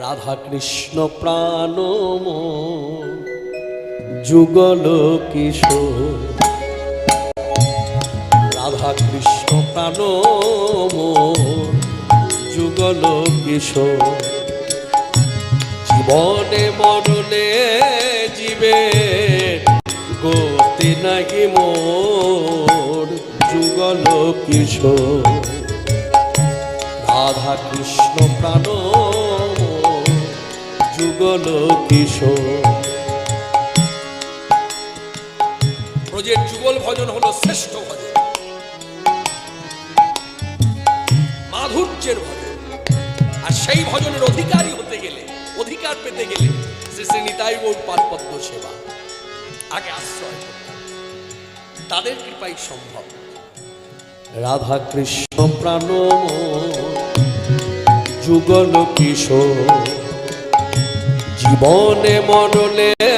রাধা কৃষ্ণ প্রাণ যুগল কিশোর। রাধা কৃষ্ণ প্রাণ যুগল কিশোর। জীবনে মরলে জীবে গতি নাকি মোর, যুগল কিশোর। রাধা কৃষ্ণ প্রাণ যুগল কিশোর। ব্রজের যুগল ভজন হলো শ্রেষ্ঠ ভজন। মাধুর্যের ভজন। আর সেই ভজনের অধিকারী হতে গেলে অধিকার পেতে গেলে শ্রী শ্রী নিতাই গৌর পাদপদ্ম সেবা। আগে আশ্রয় তাদের কৃপাই সম্ভব। রাধা কৃষ্ণ প্রাণ যুগল কিশোর। জীবনে মরলে